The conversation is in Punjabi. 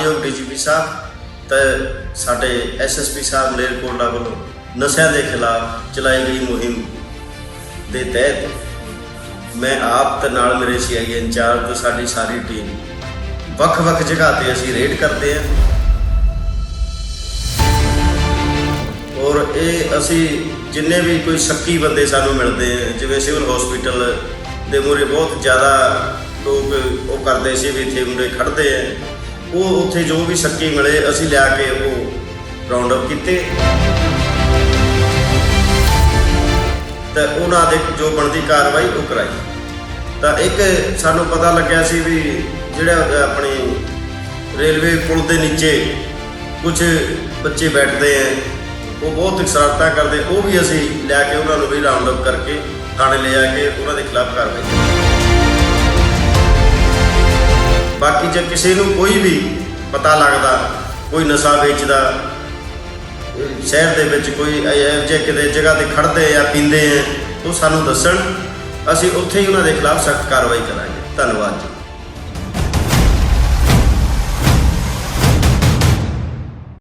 ਮਾਨਯੋਗ ਡੀਜੀਪੀ ਸਾਹਿਬ ਤੇ ਸਾਡੇ ਐਸਐਸਪੀ ਸਾਹਿਬ ਮਲੇਰਕੋਟਲਾ ਵੱਲੋਂ ਨਸ਼ਿਆਂ ਦੇ ਖਿਲਾਫ ਚਲਾਈ ਗਈ ਮੁਹਿੰਮ ਦੇ ਤਹਿਤ ਮੈਂ ਆਪ ਤੇ ਨਾਲ ਮੇਰੇ ਸੀਆਈ ਇੰਚਾਰਜ ਤੇ ਸਾਡੀ ਸਾਰੀ ਟੀਮ ਵੱਖ-ਵੱਖ ਜਗ੍ਹਾ ਤੇ ਅਸੀਂ ਰੇਡ ਕਰਦੇ ਹਾਂ। ਔਰ ਇਹ ਅਸੀਂ ਜਿੰਨੇ ਵੀ ਕੋਈ ਸ਼ੱਕੀ ਬੰਦੇ ਸਾਨੂੰ ਮਿਲਦੇ ਆ, ਜਿਵੇਂ ਸਿਵਲ ਹਸਪੀਟਲ ਦੇ ਮੂਹਰੇ ਬਹੁਤ ਜ਼ਿਆਦਾ ਲੋਕ ਉਹ ਕਰਦੇ ਸੀ ਵੀ ਇੱਥੇ ਮੁੰਡੇ ਖੜਦੇ ਆ। ਉਹ ਉੱਥੇ ਜੋ ਵੀ ਸ਼ੱਕੀ ਮਿਲੇ, ਅਸੀਂ ਲਿਆ ਕੇ ਉਹ ਰਾਉਂਡ ਅਪ ਕੀਤੇ। ਤਾਂ ਉਹਨਾਂ ਦੇ ਜੋ ਬਣਦੀ ਕਾਰਵਾਈ, ਉਹ ਕਰਾਈ। ਤਾਂ ਇੱਕ ਸਾਨੂੰ ਪਤਾ ਲੱਗਿਆ ਸੀ ਵੀ ਜਿਹੜਾ ਆਪਣੀ ਰੇਲਵੇ ਪੁਲ ਦੇ ਨੀਚੇ ਕੁਝ ਬੱਚੇ ਬੈਠਦੇ ਆ, ਉਹ ਬਹੁਤ ਸ਼ਰਾਰਤਾਂ ਕਰਦੇ। ਉਹ ਵੀ ਅਸੀਂ ਲੈ ਕੇ ਉਹਨਾਂ ਨੂੰ ਵੀ ਰਾਉਂਡ ਅਪ ਕਰਕੇ ਥਾਣੇ ਲੈ ਆ ਕੇ ਉਹਨਾਂ ਦੇ ਖਿਲਾਫ ਕਾਰਵਾਈ ਕੀਤੀ। ਬਾਕੀ ਜੇ ਕਿਸੇ ਨੂੰ ਕੋਈ ਵੀ ਪਤਾ ਲੱਗਦਾ, ਕੋਈ ਨਸ਼ਾ ਵੇਚਦਾ, ਸ਼ਹਿਰ ਦੇ ਵਿੱਚ ਕੋਈ ਇਹੋ ਜਿਹੇ ਕਿਤੇ ਜਗ੍ਹਾ ਤੇ ਖੜਦੇ ਆ, ਪੀਂਦੇ ਆ, ਉਹ ਸਾਨੂੰ ਦੱਸਣ, ਅਸੀਂ ਉੱਥੇ ਹੀ ਉਹਨਾਂ ਦੇ ਖਿਲਾਫ ਸਖਤ ਕਾਰਵਾਈ ਕਰਾਂਗੇ। ਧੰਨਵਾਦ ਜੀ।